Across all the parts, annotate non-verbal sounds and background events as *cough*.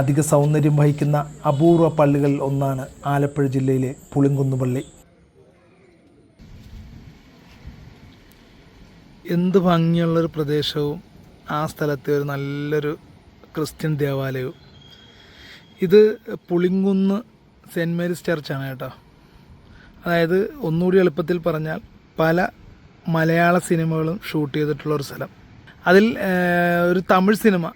അധിക സൗന്ദര്യം വഹിക്കുന്ന അപൂർവ പള്ളികളിൽ ഒന്നാണ് ആലപ്പുഴ ജില്ലയിലെ പുളിങ്കുന്ന് പള്ളി എന്ത് ഭംഗിയുള്ളൊരു പ്രദേശവും ആ സ്ഥലത്തെ ഒരു നല്ലൊരു ക്രിസ്ത്യൻ ദേവാലയവും. ഇത് പുളിങ്കുന്ന് സെന്റ് മേരീസ് ചർച്ചാണ് കേട്ടോ. അതായത് ഒന്നുകൂടി എളുപ്പത്തിൽ പറഞ്ഞാൽ പല മലയാള സിനിമകളും ഷൂട്ട് ചെയ്തിട്ടുള്ള ഒരു സ്ഥലം. അതിൽ ഒരു തമിഴ് സിനിമ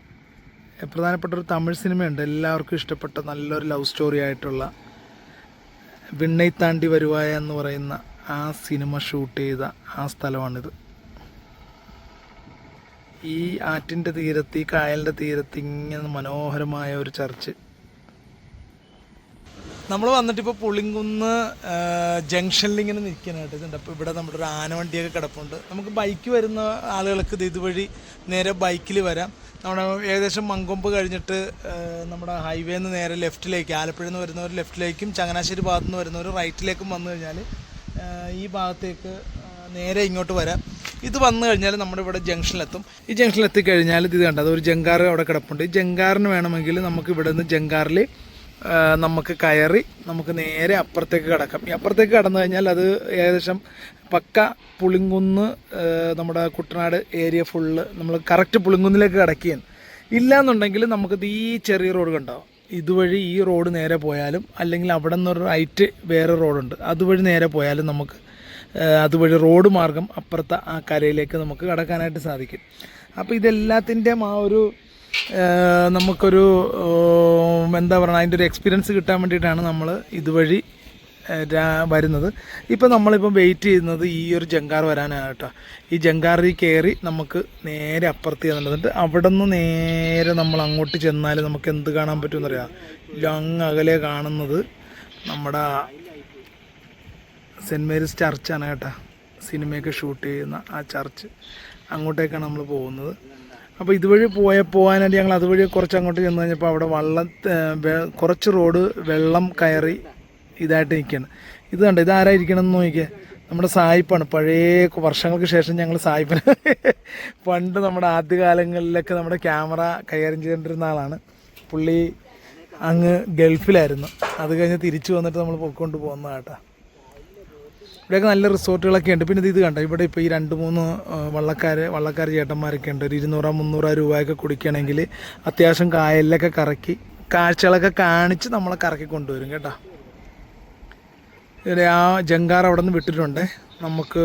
പ്രധാനപ്പെട്ട ഒരു തമിഴ് സിനിമയുണ്ട്. എല്ലാവർക്കും ഇഷ്ടപ്പെട്ട നല്ലൊരു ലവ് സ്റ്റോറി ആയിട്ടുള്ള വിണ്ണൈ താണ്ടി വരുവായ എന്ന് പറയുന്ന ആ സിനിമ ഷൂട്ട് ചെയ്ത ആ സ്ഥലമാണിത്. ഈ ആറ്റിന്റെ തീരത്ത് ഈ കായലിന്റെ തീരത്ത് ഇങ്ങനെ മനോഹരമായ ഒരു ചർച്ച് നമ്മൾ വന്നിട്ട് ഇപ്പോൾ പുളിങ്കുന്ന് ജംഗ്ഷനിൽ ഇങ്ങനെ നിൽക്കാനായിട്ട് ഇതുണ്ട്. അപ്പോൾ ഇവിടെ നമ്മുടെ ഒരു ആനവണ്ടിയൊക്കെ കിടപ്പുണ്ട്. നമുക്ക് ബൈക്ക് വരുന്ന ആളുകൾക്ക് ഇത് ഇതുവഴി നേരെ ബൈക്കിൽ വരാം. നമ്മുടെ ഏകദേശം മങ്കൊമ്പ് കഴിഞ്ഞിട്ട് നമ്മുടെ ഹൈവേ നിന്ന് നേരെ ലെഫ്റ്റിലേക്ക് ആലപ്പുഴയിൽ നിന്ന് വരുന്നവർ ലെഫ്റ്റിലേക്കും ചങ്ങനാശ്ശേരി ഭാഗത്തു നിന്ന് വരുന്നവർ റൈറ്റിലേക്കും വന്നു കഴിഞ്ഞാൽ ഈ ഭാഗത്തേക്ക് നേരെ ഇങ്ങോട്ട് വരാം. ഇത് വന്നു കഴിഞ്ഞാൽ നമ്മുടെ ഇവിടെ ജംഗ്ഷനിലെത്തും. ഈ ജംഗ്ഷനിലെത്തി കഴിഞ്ഞാൽ ഇത് കണ്ടത് ഒരു ജംഗാർ അവിടെ കിടപ്പുണ്ട്. ഈ ജങ്കാറിന് വേണമെങ്കിൽ നമുക്ക് ഇവിടെ നിന്ന് ജങ്കാറിൽ ആ, നമുക്ക് കയറി നമുക്ക് നേരെ അപ്പുറത്തേക്ക് കിടക്കാം. ഈ അപ്പുറത്തേക്ക് കടന്നു കഴിഞ്ഞാൽ അത് ഏകദേശം പക്ക പുളിങ്കുന്ന് നമ്മുടെ കുട്ടനാട് ഏരിയ ഫുള്ള് നമ്മൾ കറക്റ്റ് പുളിങ്കുന്നിലേക്ക് കിടക്കുകയാണ്. ഇല്ലയെന്നുണ്ടെങ്കിൽ നമുക്ക് ഈ ചെറിയ റോഡ് കണ്ടോ ഇതുവഴി ഈ റോഡ് നേരെ പോയാലും അല്ലെങ്കിൽ അവിടെ നിന്നൊരു റൈറ്റ് വേറെ റോഡുണ്ട് അതുവഴി നേരെ പോയാലും നമുക്ക് അതുവഴി റോഡ് മാർഗം അപ്പുറത്തെ ആ കരയിലേക്ക് നമുക്ക് കടക്കാനായിട്ട് സാധിക്കും. അപ്പോൾ ഇതെല്ലാത്തിന്റെയും ആ ഒരു നമുക്കൊരു എന്താ പറയുക അതിന്റെ ഒരു എക്സ്പീരിയൻസ് കിട്ടാൻ വേണ്ടിയിട്ടാണ് നമ്മൾ ഇതുവഴി വരുന്നത്. ഇപ്പം നമ്മളിപ്പം വെയിറ്റ് ചെയ്യുന്നത് ഈ ഒരു ജങ്കാർ വരാനാണ് കേട്ടോ. ഈ ജങ്കാറിൽ കയറി നമുക്ക് നേരെ അപ്പുറത്ത് ചെന്നിട്ട് അവിടെ നിന്ന് നേരെ നമ്മൾ അങ്ങോട്ട് ചെന്നാൽ നമുക്ക് എന്ത് കാണാൻ പറ്റുമെന്നറിയാം? അങ്ങ് അകലെ കാണുന്നത് നമ്മുടെ സെന്റ് മേരീസ് ചർച്ചാണ് കേട്ടോ. സിനിമയൊക്കെ ഷൂട്ട് ചെയ്യുന്ന ആ ചർച്ച്. അങ്ങോട്ടേക്കാണ് നമ്മൾ പോകുന്നത്. അപ്പോൾ ഇതുവഴി പോയ പോകാനായിട്ട് ഞങ്ങൾ അതുവഴി കുറച്ച് അങ്ങോട്ട് ചെന്ന് കഴിഞ്ഞപ്പോൾ അവിടെ വള്ളം കുറച്ച് റോഡ് വെള്ളം കയറി ഇതായിട്ട് നിൽക്കുകയാണ് ഇത് കണ്ടോ? ഇതാരായിരിക്കണം എന്ന് നോക്കിയേ നമ്മുടെ സായിപ്പാണ്. പഴയ വർഷങ്ങൾക്ക് ശേഷം ഞങ്ങൾ സായിപ്പിന് *laughs* പണ്ട് നമ്മുടെ ആദ്യകാലങ്ങളിലൊക്കെ നമ്മുടെ ക്യാമറ കൈകാര്യം ചെയ്തുകൊണ്ടിരുന്ന ആളാണ്. പുള്ളി അങ്ങ് ഗൾഫിലായിരുന്നു. അത് കഴിഞ്ഞ് തിരിച്ചു വന്നിട്ട് നമ്മൾ പൊയ്ക്കൊണ്ട് പോകുന്ന കേട്ടോ. ഇവിടെയൊക്കെ നല്ല റിസോർട്ടുകളൊക്കെ ഉണ്ട്. പിന്നെ ഇത് കണ്ടോ? ഇവിടെ ഇപ്പോൾ ഈ രണ്ട് മൂന്ന് വള്ളക്കാർ വള്ളക്കാർ ചേട്ടന്മാരൊക്കെ ഉണ്ട്. ഒരു ഇരുന്നൂറോ മുന്നൂറോ രൂപയൊക്കെ കുടിക്കുകയാണെങ്കിൽ അത്യാവശ്യം കായലിലൊക്കെ കറക്കി കാഴ്ചകളൊക്കെ കാണിച്ച് നമ്മളെ കറക്കി കൊണ്ടുവരും കേട്ടോ. ഇവിടെ ആ ജങ്കാർ അവിടെ നിന്ന് വിട്ടിട്ടുണ്ട്. നമുക്ക്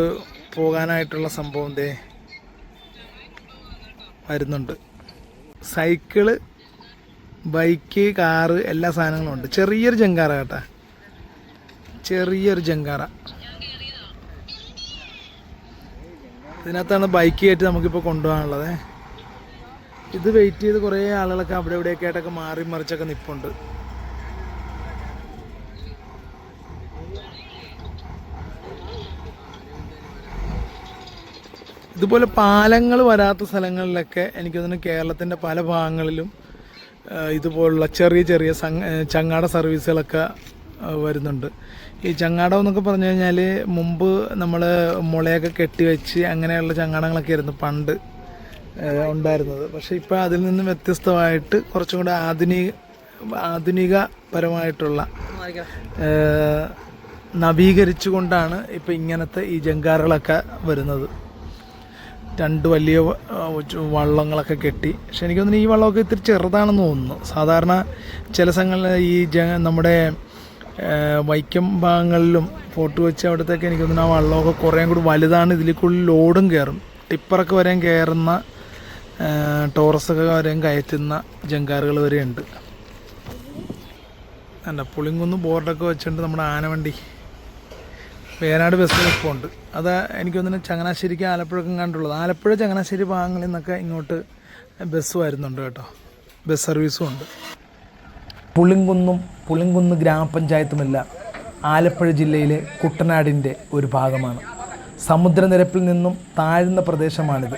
പോകാനായിട്ടുള്ള സംഭവം ദേ വരുന്നുണ്ട്. സൈക്കിൾ ബൈക്ക് കാറ് എല്ലാ സാധനങ്ങളും ഉണ്ട്. ചെറിയൊരു ജങ്കാറ കേട്ടാ. ചെറിയൊരു ജങ്കാറ. ഇതിനകത്താണ് ബൈക്ക് കയറ്റി നമുക്കിപ്പോൾ കൊണ്ടുപോകാനുള്ളത്. ഇത് വെയിറ്റ് ചെയ്ത് കുറേ ആളുകളൊക്കെ അവിടെ ഇവിടെയൊക്കെ ആയിട്ടൊക്കെ മാറി മറിച്ചൊക്കെ നിൽപ്പുണ്ട് ഇതുപോലെ പാലങ്ങൾ വരാത്ത സ്ഥലങ്ങളിലൊക്കെ എനിക്ക് തോന്നുന്നു കേരളത്തിന്റെ പല ഭാഗങ്ങളിലും ഇതുപോലുള്ള ചെറിയ ചെറിയ ചങ്ങാട സർവീസുകളൊക്കെ വരുന്നുണ്ട്. ഈ ചങ്ങാടം എന്നൊക്കെ പറഞ്ഞു കഴിഞ്ഞാൽ മുമ്പ് നമ്മൾ മുളയൊക്കെ കെട്ടിവെച്ച് അങ്ങനെയുള്ള ചങ്ങാടങ്ങളൊക്കെ ആയിരുന്നു പണ്ട് ഉണ്ടായിരുന്നത്. പക്ഷെ ഇപ്പോൾ അതിൽ നിന്നും വ്യത്യസ്തമായിട്ട് കുറച്ചും കൂടെ ആധുനിക ആധുനികപരമായിട്ടുള്ള നവീകരിച്ചു നവീകരിച്ചുകൊണ്ടാണ് ഇപ്പോൾ ഇങ്ങനത്തെ ഈ ജങ്കാറുകളൊക്കെ വരുന്നത്. രണ്ട് വലിയ വള്ളങ്ങളൊക്കെ കെട്ടി. പക്ഷെ എനിക്ക് തോന്നുന്നു ഈ വള്ളമൊക്കെ ഇത്തിരി ചെറുതാണെന്ന് തോന്നുന്നു. സാധാരണ ചില സ്ഥലങ്ങളിൽ ഈ ജ നമ്മുടെ വൈക്കം ഭാഗങ്ങളിലും ഫോർട്ട് വെച്ച് അവിടത്തേക്ക് എനിക്ക് തോന്നുന്നു ആ വള്ളമൊക്കെ കുറേ കൂടി വലുതാണ്. ഇതിലേക്കുള്ളിൽ ലോഡും കയറും. ടിപ്പറൊക്കെ വരെയും കയറുന്ന ടോറസൊക്കെ വരെയും കയറ്റുന്ന ജങ്കാറുകൾ വരെ ഉണ്ട് അല്ല പുളിങ്കുന്ന് ബോർഡൊക്കെ വെച്ചിട്ടുണ്ട് നമ്മുടെ ആനവണ്ടി. വേനാട് ബസ് ഇപ്പോൾ ഉണ്ട് അത് എനിക്ക് തോന്നുന്നു ചങ്ങനാശ്ശേരിക്ക് ആലപ്പുഴക്കും കണ്ടുള്ളത് ആലപ്പുഴ ചങ്ങനാശ്ശേരി ഭാഗങ്ങളിൽ നിന്നൊക്കെ ഇങ്ങോട്ട് ബസ് വരുന്നുണ്ട് കേട്ടോ. ബസ് സർവീസും ഉണ്ട്. പുളിങ്കുന്നും പുളിങ്കുന്ന് ഗ്രാമപഞ്ചായത്തുമെല്ലാം ആലപ്പുഴ ജില്ലയിലെ കുട്ടനാടിന്റെ ഒരു ഭാഗമാണ്. സമുദ്രനിരപ്പിൽ നിന്നും താഴ്ന്ന പ്രദേശമാണിത്.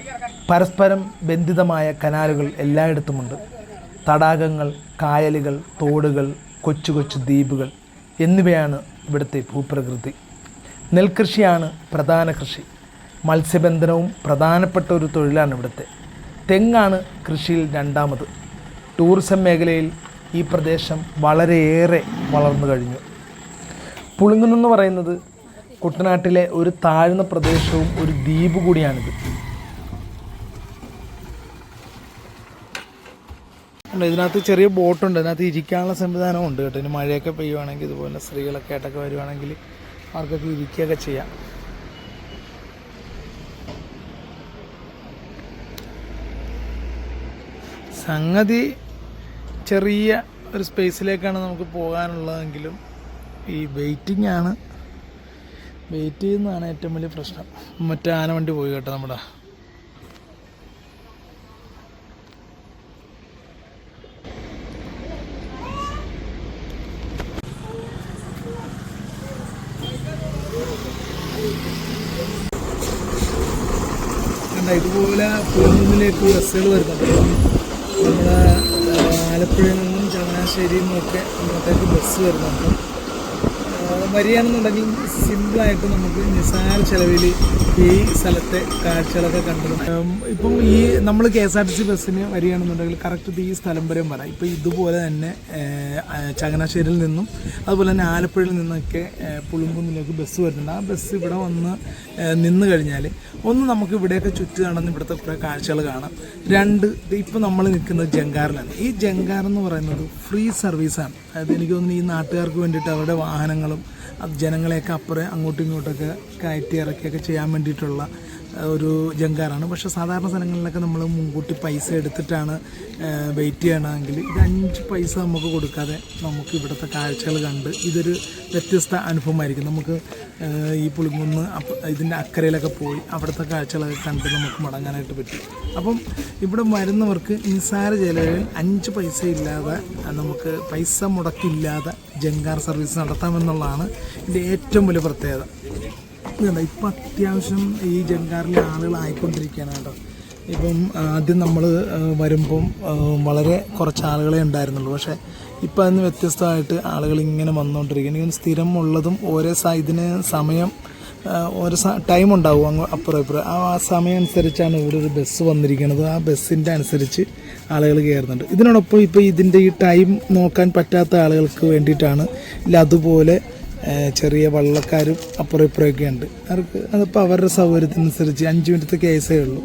പരസ്പരം ബന്ധിതമായ കനാലുകൾ എല്ലായിടത്തുമുണ്ട്. തടാകങ്ങൾ കായലുകൾ തോടുകൾ കൊച്ചു കൊച്ചു ദ്വീപുകൾ എന്നിവയാണ് ഇവിടുത്തെ ഭൂപ്രകൃതി. നെൽകൃഷിയാണ് പ്രധാന കൃഷി. മത്സ്യബന്ധനവും പ്രധാനപ്പെട്ട ഒരു തൊഴിലാണ് ഇവിടുത്തെ. തെങ്ങാണ് കൃഷിയിൽ രണ്ടാമത്. ടൂറിസം മേഖലയിൽ ഈ പ്രദേശം വളരെയേറെ വളർന്നു കഴിഞ്ഞു. പുളിങ്ങുന്നെന്ന് പറയുന്നത് കുട്ടനാട്ടിലെ ഒരു താഴ്ന്ന പ്രദേശവും ഒരു ദ്വീപ് കൂടിയാണിത്. ഇതിനകത്ത് ചെറിയ ബോട്ടുണ്ട് ഇതിനകത്ത് ഇരിക്കാനുള്ള സംവിധാനം ഉണ്ട് കേട്ടോ. ഇനി മഴയൊക്കെ പെയ്യുവാണെങ്കിൽ ഇതുപോലെ സ്ത്രീകളൊക്കെ ആയിട്ടൊക്കെ വരുവാണെങ്കിൽ അവർക്കൊക്കെ ഇരിക്കുകയൊക്കെ ചെയ്യാം. സംഗതി ചെറിയ ഒരു സ്പേസിലേക്കാണ് നമുക്ക് പോകാനുള്ളതെങ്കിലും ഈ വെയിറ്റിംഗ് ആണ്. വെയിറ്റ് ചെയ്യുന്നതാണ് ഏറ്റവും വലിയ പ്രശ്നം. മറ്റേ ആന വണ്ടി പോയി കേട്ടോ നമ്മുടെ. ഇതുപോലെ പോകുന്നതിലേക്ക് ബസ്സുകൾ വരുന്നുണ്ട്. നമ്മുടെ ആലപ്പുഴയിൽ നിന്നും ചങ്ങനാശ്ശേരിയിൽ നിന്നൊക്കെ ഇങ്ങോട്ടേക്ക് ബസ് വരുന്നുണ്ട്. വരികയാണെന്നുണ്ടെങ്കിൽ സിമ്പിളായിട്ട് നമുക്ക് നിസ്സാര ചെലവിൽ ഈ സ്ഥലത്തെ കാഴ്ചകളൊക്കെ കണ്ടു ഉം, ഇപ്പം ഈ നമ്മൾ K S R T C ബസ്സിന് വരികയാണെന്നുണ്ടെങ്കിൽ കറക്റ്റ് ഈ സ്ഥലം വരെയും വരാം ഇപ്പം ഇതുപോലെ തന്നെ ചങ്ങനാശ്ശേരിയിൽ നിന്നും അതുപോലെ തന്നെ ആലപ്പുഴയിൽ നിന്നൊക്കെ പുളുങ്കുന്നിലേക്ക് ബസ് വരുന്നുണ്ട്. ആ ബസ് ഇവിടെ വന്ന് നിന്ന് കഴിഞ്ഞാൽ ഒന്ന് നമുക്ക് ഇവിടെയൊക്കെ ചുറ്റി നടന്ന് ഇവിടുത്തെ കുറേ കാഴ്ചകൾ കാണാം. രണ്ട് ഇപ്പം നമ്മൾ നിൽക്കുന്നത് ജങ്കാറിലാണ്. ഈ ജങ്കാർ എന്ന് പറയുന്നത് ഫ്രീ സർവീസാണ്. അതായത് എനിക്ക് തോന്നുന്നു ഈ നാട്ടുകാർക്ക് വേണ്ടിയിട്ട് അവരുടെ വാഹനങ്ങളും ജനങ്ങളെയൊക്കെ അപ്പുറം അങ്ങോട്ടും ഇങ്ങോട്ടൊക്കെ കയറ്റി ഇറക്കിയൊക്കെ ചെയ്യാൻ വേണ്ടിയിട്ടുള്ള ഒരു ജങ്കാറാണ്. പക്ഷെ സാധാരണ സ്ഥലങ്ങളിലൊക്കെ നമ്മൾ മുൻകൂട്ടി പൈസ എടുത്തിട്ടാണ് വെയിറ്റ് ചെയ്യണമെങ്കിൽ ഇത് അഞ്ച് പൈസ നമുക്ക് കൊടുക്കാതെ നമുക്ക് ഇവിടുത്തെ കാഴ്ചകൾ കണ്ട് ഇതൊരു വ്യത്യസ്ത അനുഭവമായിരിക്കും. നമുക്ക് ഈ പുളിങ്കുന്ന് ഇതിന്റെ അക്കരയിലൊക്കെ പോയി അവിടുത്തെ കാഴ്ചകളൊക്കെ കണ്ട് നമുക്ക് മടങ്ങാനായിട്ട് പറ്റും. അപ്പം ഇവിടെ വരുന്നവർക്ക് നിസ്സാര ചെലവിൽ അഞ്ച് പൈസ ഇല്ലാതെ നമുക്ക് പൈസ മുടക്കില്ലാതെ ജങ്കാർ സർവീസ് നടത്താമെന്നുള്ളതാണ് ഇതിന്റെ ഏറ്റവും വലിയ പ്രത്യേകത. ഇതുണ്ട് ഇപ്പം അത്യാവശ്യം ഈ ജങ്കാറിൽ ആളുകൾ ആയിക്കൊണ്ടിരിക്കുകയാണ് കേട്ടോ. ഇപ്പം ആദ്യം നമ്മൾ വരുമ്പം വളരെ കുറച്ച് ആളുകളെ ഉണ്ടായിരുന്നുള്ളൂ. പക്ഷേ ഇപ്പം അതിന് വ്യത്യസ്തമായിട്ട് ആളുകൾ ഇങ്ങനെ വന്നുകൊണ്ടിരിക്കുകയാണ് ഇങ്ങനെ സ്ഥിരം ഉള്ളതും ഓരോ ഇതിന് സമയം ഓരോ ടൈം ഉണ്ടാവും അങ്ങ് അപ്പുറം ഇപ്പുറം. ആ സമയം അനുസരിച്ചാണ് ഇവിടെ ഒരു ബസ് വന്നിരിക്കുന്നത്. ആ ബസ്സിന്റെ അനുസരിച്ച് ആളുകൾ കയറുന്നുണ്ട്. ഇതിനോടൊപ്പം ഇപ്പോൾ ഇതിന്റെ ഈ ടൈം നോക്കാൻ പറ്റാത്ത ആളുകൾക്ക് വേണ്ടിയിട്ടാണ് ഇല്ല അതുപോലെ ചെറിയ വള്ളക്കാരും അപ്പുറം ഇപ്പുറമൊക്കെ ഉണ്ട്. അവർക്ക് അതിപ്പോൾ അവരുടെ സൗകര്യത്തിനനുസരിച്ച് അഞ്ച് മിനിറ്റത്തെ കേസേ ഉള്ളൂ.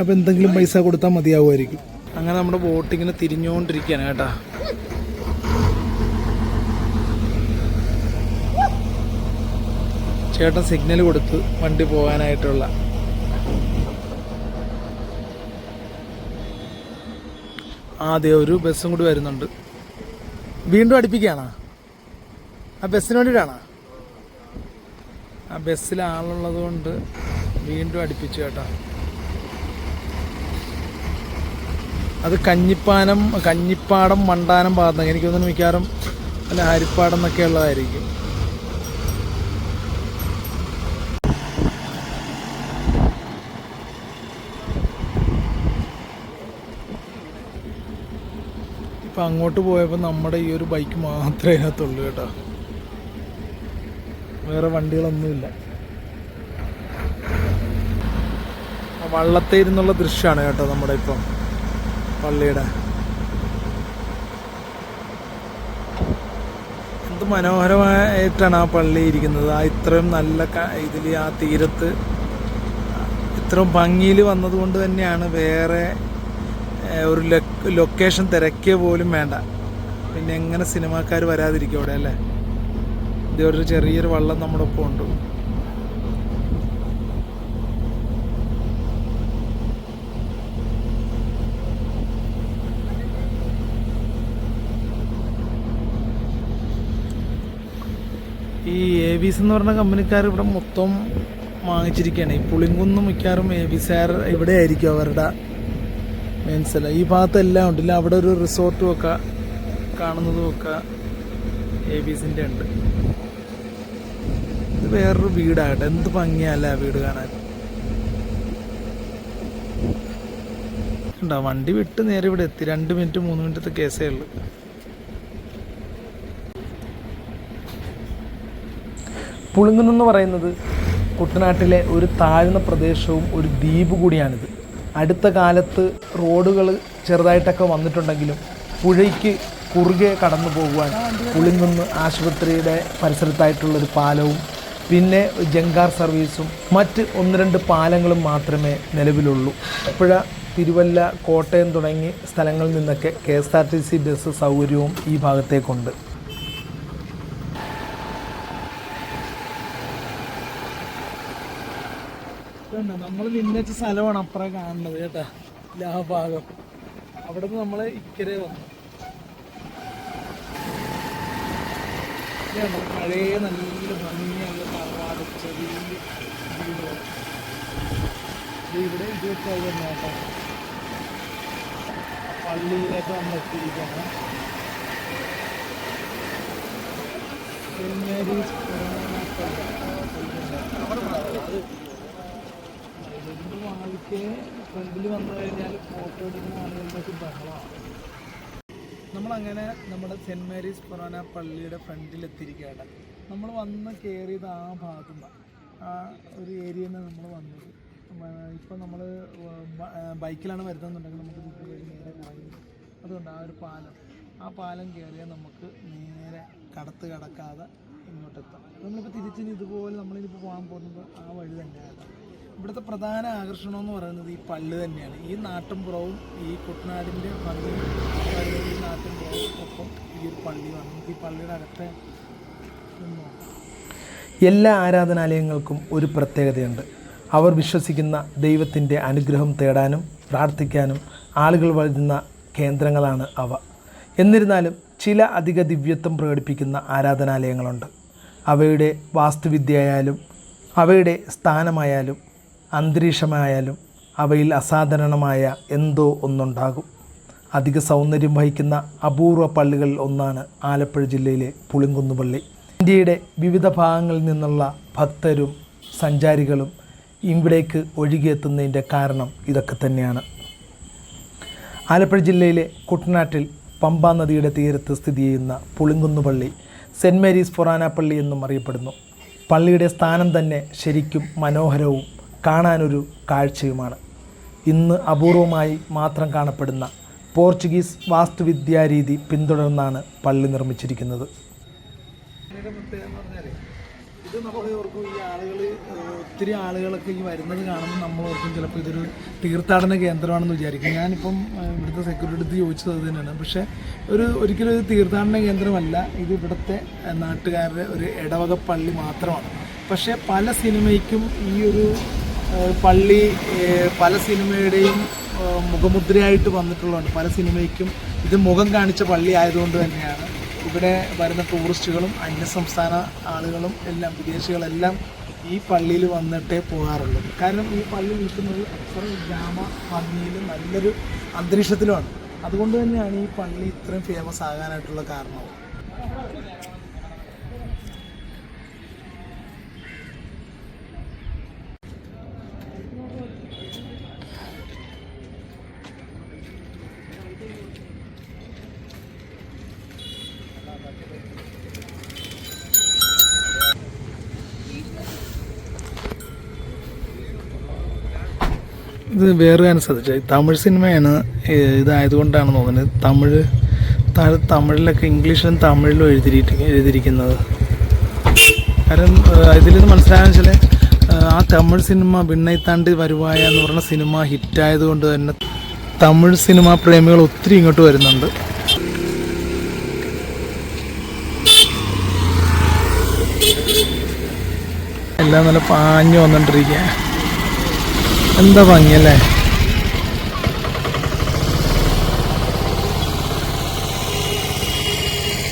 അപ്പോൾ എന്തെങ്കിലും പൈസ കൊടുത്താൽ മതിയാവുമായിരിക്കും. അങ്ങനെ നമ്മുടെ ബോട്ടിങ്ങനെ തിരിഞ്ഞുകൊണ്ടിരിക്കുകയാണ് കേട്ടോ. ചേട്ടൻ സിഗ്നൽ കൊടുത്ത് വണ്ടി പോകാനായിട്ടുള്ള. ആദ്യം ഒരു ബസ്സും കൂടി വരുന്നുണ്ട്. വീണ്ടും അടുപ്പിക്കുകയാണോ? ആ ബസ്സിന് വേണ്ടിയിട്ടാണോ? ആ ബസ്സിൽ ആളുള്ളത് കൊണ്ട് വീണ്ടും അടുപ്പിച്ചു കേട്ടോ. അത് കഞ്ഞിപ്പാനം കഞ്ഞിപ്പാടം മണ്ടാനം ഭാഗത്ത് എനിക്ക് തോന്നുന്നു മിക്കവാറും അല്ല ഹരിപ്പാടം എന്നൊക്കെ ഉള്ളതായിരിക്കും. ഇപ്പം അങ്ങോട്ട് പോയപ്പോൾ നമ്മുടെ ഈ ഒരു ബൈക്ക് മാത്രമേ അതിനകത്തുള്ളൂ കേട്ടോ. വേറെ വണ്ടികളൊന്നുമില്ല. വള്ളത്തെ ഇരുന്നുള്ള ദൃശ്യമാണ് കേട്ടോ നമ്മുടെ ഇപ്പം പള്ളിയുടെ. എന്ത് മനോഹരമായിട്ടാണ് ആ പള്ളി ഇരിക്കുന്നത്. ആ ഇത്രയും നല്ല ഇതിൽ ആ തീരത്ത് ഇത്രയും ഭംഗിയിൽ വന്നതുകൊണ്ട് തന്നെയാണ് വേറെ ഒരു ലൊക്കേഷൻ തിരക്കിയ പോലും വേണ്ട. പിന്നെ എങ്ങനെ സിനിമാക്കാർ വരാതിരിക്കും അവിടെ അല്ലേ? ഇത് ഒരു ചെറിയൊരു വള്ളം നമ്മുടെ ഒപ്പം ഉണ്ട്. ഈ എ ബിസ് എന്ന് പറഞ്ഞ കമ്പനിക്കാർ ഇവിടെ മൊത്തം വാങ്ങിച്ചിരിക്കുകയാണ്. ഈ പുളിങ്കുന്ന് മിക്കാറും ഏവീസാർ ഇവിടെ ആയിരിക്കും അവരുടെ മെയിൻ സ്ഥലം ഈ ഭാഗത്തെല്ലാം ഉണ്ടല്ല അവിടെ ഒരു റിസോർട്ടും ഒക്കെ കാണുന്നതും ഒക്കെ എ ബിസിന്റെ ഉണ്ട്. വേറൊരു വീടാകട്ടെ എന്ത് ഭംഗിയല്ല വീട് കാണാൻ. ഉണ്ടാവും വണ്ടി വിട്ട് നേരെ ഇവിടെ എത്തി. രണ്ട് മിനിറ്റ് മൂന്ന് മിനിറ്റത്തെ കേസേ ഉള്ളൂ. പുളുങ്ങുന്നെന്ന് പറയുന്നത് കുട്ടനാട്ടിലെ ഒരു താഴ്ന്ന പ്രദേശവും ഒരു ദ്വീപ് കൂടിയാണിത്. അടുത്ത കാലത്ത് റോഡുകൾ ചെറുതായിട്ടൊക്കെ വന്നിട്ടുണ്ടെങ്കിലും പുഴയ്ക്ക് കുറുകെ കടന്നു പോകുവാൻ പുളിങ്ങുന്ന് ആശുപത്രിയുടെ പരിസരത്തായിട്ടുള്ളൊരു പാലവും പിന്നെ ജങ്കാർ സർവീസും മറ്റ് ഒന്ന് രണ്ട് പാലങ്ങളും മാത്രമേ നിലവിലുള്ളൂ. അപ്പോഴ തിരുവല്ല കോട്ടയം തുടങ്ങി സ്ഥലങ്ങളിൽ നിന്നൊക്കെ K S R T C bus സൗകര്യവും ഈ ഭാഗത്തേക്കുണ്ട്. നമ്മൾ നിന്നച്ച സ്ഥലമാണ് അപ്പുറം കാണുന്നത് കേട്ടാ ആ ഭാഗം. അവിടെ നിന്ന് നമ്മൾ ഇക്കരെ വന്നു. പഴയ നല്ല ഭംഗിയുള്ള ഇവിടെ തന്നെ കേട്ടോ. പള്ളിയിലേക്ക് നമ്മൾ ബഹളമാണ് നമ്മളങ്ങനെ നമ്മുടെ സെന്റ് മേരീസ് ഫൊറാന പള്ളിയുടെ ഫ്രണ്ടിൽ എത്തിയിരിക്കുകയാണ്. നമ്മൾ വന്ന് കയറിയത് ആ ഭാഗത്തുനിന്നാണ് ആ ഒരു ഏരിയയിൽ നമ്മൾ വന്നത്. ഇപ്പം നമ്മൾ ബൈക്കിലാണ് വരുന്നതെന്നുണ്ടെങ്കിൽ നമുക്ക് വഴി നേരെ കറങ്ങി അതുകൊണ്ട് ആ ഒരു പാലം ആ പാലം കയറിയാൽ നമുക്ക് നേരെ കടത്ത് കടക്കാതെ ഇങ്ങോട്ടെത്താം. നമ്മളിപ്പോൾ തിരിച്ചിന് ഇതുപോലെ നമ്മളിതിപ്പോൾ പോകാൻ പോകുന്നത് ആ വഴി തന്നെയാണ്. ഇവിടുത്തെ പ്രധാന ആകർഷണം എന്ന് പറയുന്നത് ഈ പള്ള് തന്നെയാണ്. ഈ നാട്ടുംപുറവും ഈ കുട്ടനാടിന്റെ പറയുന്നത് ഈ നാട്ടിൻപുറവും ഒപ്പം ഈ ഒരു പള്ളിയുമാണ് നമുക്ക് ഈ പള്ളിയുടെ അകത്തെ എല്ലാ ആരാധനാലയങ്ങൾക്കും ഒരു പ്രത്യേകതയുണ്ട്. അവർ വിശ്വസിക്കുന്ന ദൈവത്തിന്റെ അനുഗ്രഹം തേടാനും പ്രാർത്ഥിക്കാനും ആളുകൾ വരുന്ന കേന്ദ്രങ്ങളാണ് അവ. എന്നിരുന്നാലും ചില അധിക ദിവ്യത്വം പ്രകടിപ്പിക്കുന്ന ആരാധനാലയങ്ങളുണ്ട്. അവയുടെ വാസ്തുവിദ്യയായാലും അവയുടെ സ്ഥാനമായാലും അന്തരീക്ഷമായാലും അവയിൽ അസാധാരണമായ എന്തോ ഒന്നുണ്ടാകും. അധിക സൗന്ദര്യം വഹിക്കുന്ന അപൂർവ പള്ളികളിൽ ഒന്നാണ് ആലപ്പുഴ ജില്ലയിലെ പുളിങ്കുന്നുപള്ളി. ഇന്ത്യയുടെ വിവിധ ഭാഗങ്ങളിൽ നിന്നുള്ള ഭക്തരും സഞ്ചാരികളും ഇവിടേക്ക് ഒഴുകിയെത്തുന്നതിന്റെ കാരണം ഇതൊക്കെ തന്നെയാണ്. ആലപ്പുഴ ജില്ലയിലെ കുട്ടനാട്ടിൽ പമ്പാ നദിയുടെ തീരത്ത് സ്ഥിതി ചെയ്യുന്ന പുളിങ്കുന്നുപള്ളി സെന്റ് മേരീസ് ഫൊറാന പള്ളി എന്നും അറിയപ്പെടുന്നു. പള്ളിയുടെ സ്ഥാനം തന്നെ ശരിക്കും മനോഹരവും കാണാനൊരു കാഴ്ചയുമാണ്. ഇന്ന് അപൂർവമായി മാത്രം കാണപ്പെടുന്ന പോർച്ചുഗീസ് വാസ്തുവിദ്യാരീതി പിന്തുടർന്നാണ് പള്ളി നിർമ്മിച്ചിരിക്കുന്നത്. ഇത് നമ്മൾ ഓർക്കും ഈ ആളുകൾ ഒത്തിരി ആളുകളൊക്കെ ഈ വരുന്നത് കാണുമ്പോൾ നമ്മൾ ഓർക്കും ചിലപ്പോൾ ഇതൊരു തീർത്ഥാടന കേന്ദ്രമാണെന്ന് വിചാരിക്കും. ഞാനിപ്പം ഇവിടുത്തെ സെക്യൂരിറ്റി എടുത്ത് ചോദിച്ചത് അത് തന്നെയാണ്. പക്ഷേ ഒരു ഒരിക്കലും ഒരു തീർത്ഥാടന കേന്ദ്രമല്ല. ഇത് ഇവിടുത്തെ നാട്ടുകാരുടെ ഒരു ഇടവക പള്ളി മാത്രമാണ്. പക്ഷേ പല സിനിമയ്ക്കും ഈ ഒരു പള്ളി പല സിനിമയുടെയും മുഖമുദ്രയായിട്ട് വന്നിട്ടുള്ളതാണ്. പല സിനിമയ്ക്കും ഇത് മുഖം കാണിച്ച പള്ളി ആയതുകൊണ്ട് തന്നെയാണ്. ഇവിടെ വരുന്ന ടൂറിസ്റ്റുകളും അന്യസംസ്ഥാന ആളുകളും എല്ലാം വിദേശികളെല്ലാം ഈ പള്ളിയിൽ വന്നിട്ടേ പോകാറുള്ളൂ. കാരണം ഈ പള്ളി നിൽക്കുന്നത് അത്ര ഗ്രാമ ഭംഗിയിലും നല്ലൊരു അന്തരീക്ഷത്തിലുമാണ്. അതുകൊണ്ട് തന്നെയാണ് ഈ പള്ളി ഇത്രയും ഫേമസ് ആകാനായിട്ടുള്ള കാരണവും ഇത് വേറെ ഞാൻ ശ്രദ്ധിച്ചു. തമിഴ് സിനിമയാണ് ഇതായതുകൊണ്ടാണ് തോന്നുന്നത്. തമിഴ് താഴെ തമിഴിലൊക്കെ ഇംഗ്ലീഷിലും തമിഴിലും എഴുതിയിട്ട് എഴുതിയിരിക്കുന്നത്. കാരണം ഇതിൽ നിന്ന് മനസ്സിലാകാൻ വെച്ചാൽ ആ തമിഴ് സിനിമ വിണ്ണൈ വരുവായ എന്ന് പറഞ്ഞ സിനിമ ഹിറ്റായതുകൊണ്ട് തന്നെ തമിഴ് സിനിമാ പ്രേമികൾ ഒത്തിരി ഇങ്ങോട്ട് വരുന്നുണ്ട്. എല്ലാം നല്ല പാഞ്ഞു വന്നിട്ടിരിക്കുക എന്താ ഭംഗിയല്ലേ